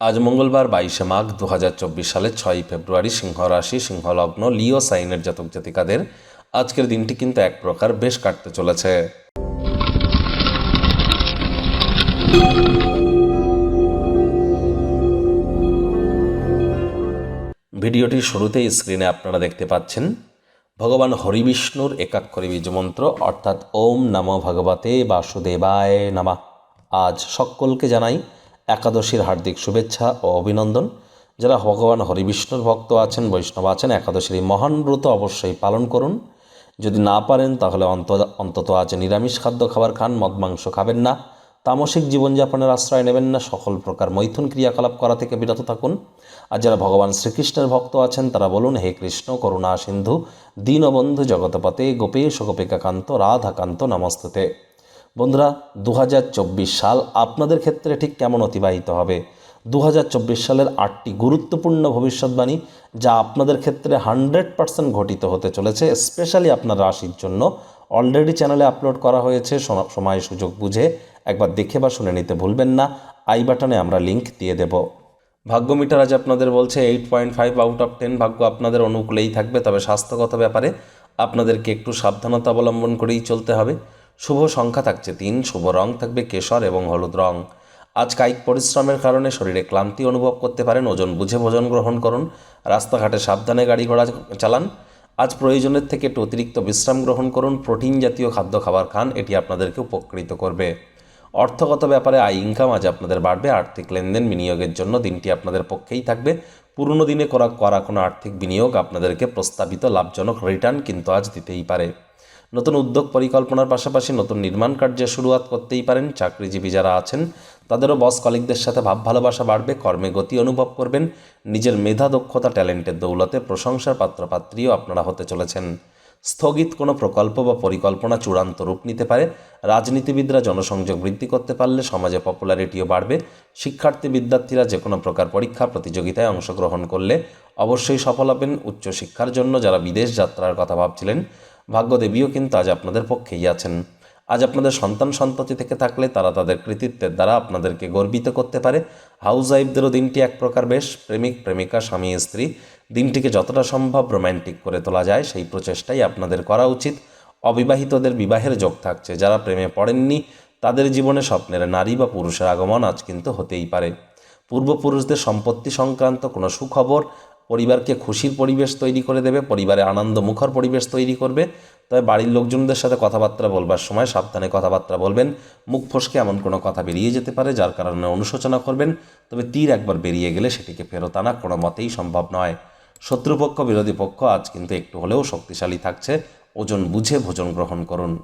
আজ মঙ্গলবার বাইশে মাঘ দু সালের ছয়ই ফেব্রুয়ারি সিংহ রাশি সিংহ লগ্ন লিও সাইনের জাতক জাতিকাদের আজকের দিনটি কিন্তু এক প্রকার বেশ কাটতে চলেছে। ভিডিওটির শুরুতেই স্ক্রিনে আপনারা দেখতে পাচ্ছেন, ভগবান হরিবিষ্ণুর একাক্ষরী বীজ মন্ত্র অর্থাৎ ওম নম ভগবতে বাসুদেবায় নামা। আজ সকলকে জানাই একাদশীর হার্দিক শুভেচ্ছা ও অভিনন্দন। যারা ভগবান হরিবিষ্ণুর ভক্ত আছেন, বৈষ্ণব আছেন, একাদশীর এই মহান ব্রত অবশ্যই পালন করুন। যদি না পারেন, তাহলে অন্ত অন্তত আজ নিরামিষ খাদ্য খাবার খান, মদ, মাংস খাবেন না। তামসিক জীবনযাপনের আশ্রয় নেবেন না, সকল প্রকার মৈথুন ক্রিয়াকলাপ করা থেকে বিরত থাকুন। আর যারা ভগবান শ্রীকৃষ্ণের ভক্ত আছেন, তারা বলুন, হে কৃষ্ণ, করুণা সিন্ধু, দীনবন্ধু জগতপতে গোপেশ গোপিকাকান্ত, রাধাকান্ত, নমস্তুতে। বন্ধুরা দু হাজার চব্বিশ সাল আপনাদের ক্ষেত্রে ঠিক কেমন অতিবাহিত হবে? দু হাজার চব্বিশ সালের আটটি গুরুত্বপূর্ণ ভবিষ্যৎবাণী যা আপনাদের ক্ষেত্রে হান্ড্রেড পার্সেন্ট ঘটিত হতে চলেছে, স্পেশালি আপনার রাশির জন্য। অলরেডি চ্যানেলে আপলোড করা হয়েছে সময় সুযোগ বুঝে একবার দেখে বা শুনে নিতে ভুলবেন না। আই বাটনে আমরা লিংক দিয়ে দেব। ভাগ্য মিটার আজ আপনাদের বলছে, eight point five out of ten ভাগ্য আপনাদের অনুকূলেই থাকবে, তবে স্বাস্থ্যগত ব্যাপারে আপনাদেরকে একটু সাবধানতা অবলম্বন করেই চলতে হবে। শুভ সংখ্যা থাকছে তিন, শুভ রং থাকবে কেশর এবং হলুদ রং। আজ কায়িক পরিশ্রমের কারণে শরীরে ক্লান্তি অনুভব করতে পারেন, ওজন বুঝে ভোজন গ্রহণ করুন, রাস্তাঘাটে সাবধানে গাড়ি ঘোড়া চালান। আজ প্রয়োজনের থেকে একটু অতিরিক্ত বিশ্রাম গ্রহণ করুন, প্রোটিন জাতীয় খাদ্য খাবার খান, এটি আপনাদেরকে উপকৃত করবে। অর্থগত ব্যাপারে আয় ইনকাম আজ আপনাদের বাড়বে, আর্থিক লেনদেন বিনিয়োগের জন্য দিনটি আপনাদের পক্ষেই থাকবে। পুরনো দিনে করা করা কোনো আর্থিক বিনিয়োগ আপনাদেরকে প্রস্তাবিত লাভজনক রিটার্ন কিন্তু আজ দিতেই পারে। নতুন উদ্যোগ পরিকল্পনার পাশাপাশি নতুন নির্মাণ কার্যের শুরুয়াত করতেই পারেন চাকরিজীবী যারা আছেন। তাদেরও বস কলিকদের সাথে ভাব ভালোবাসা বাড়বে, কর্মে গতি অনুভব করবেন, নিজের মেধা, দক্ষতা, ট্যালেন্টের দৌলতে প্রশংসার পাত্রপাত্রীও আপনারা হতে চলেছেন। স্থগিত কোনো প্রকল্প বা পরিকল্পনা চূড়ান্ত রূপ নিতে পারে। রাজনীতিবিদরা জনসংযোগ বৃদ্ধি করতে পারলে সমাজে পপুলারিটিও বাড়বে। শিক্ষার্থী, বিদ্যার্থীরা যে কোনো প্রকার পরীক্ষা, প্রতিযোগিতায় অংশগ্রহণ করলে অবশ্যই সফল হবেন উচ্চশিক্ষার জন্য যারা বিদেশ যাত্রার কথা ভাবছিলেন। ভাগ্যদেবীও কিন্তু আজ আপনাদের পক্ষেই আছেন। আজ আপনাদের সন্তান সন্ততি থেকে থাকলে তারা তাদের কৃতিত্বের দ্বারা আপনাদেরকে গর্বিত করতে পারে। হাউস ওয়াইফদেরও দিনটি এক প্রকার বেশ প্রেমিক, প্রেমিকা, স্বামী, স্ত্রী। দিনটিকে যতটা সম্ভব রোম্যান্টিক করে তোলা যায়, সেই প্রচেষ্টাই আপনাদের করা উচিত। অবিবাহিতদের বিবাহের যোগ থাকছে। যারা প্রেমে পড়েননি, তাদের জীবনে স্বপ্নের নারী বা পুরুষের আগমন আজ কিন্তু হতেই পারে। পূর্বপুরুষদের সম্পত্তি সংক্রান্ত কোনো সুখবর পরিবারকে খুশির পরিবেশ তৈরি করে দেবে, পরিবারে আনন্দ মুখর পরিবেশ তৈরি করবে। তবে বাড়ির লোকজনদের সাথে কথাবার্তা বলবার সময় সাবধানে কথাবার্তা বলবেন। মুখ ফসকে এমন কোনো কথা বেরিয়ে যেতে পারে যার কারণে অনুশোচনা করবেন। তবে তীর একবার বেরিয়ে গেলে সেটিকে ফেরত আনা কোনো মতেই সম্ভব নয়। শত্রুপক্ষ, বিরোধী পক্ষ আজ কিন্তু একটু হলেও শক্তিশালী থাকছে। ওজন বুঝে ভোজন গ্রহণ করুন।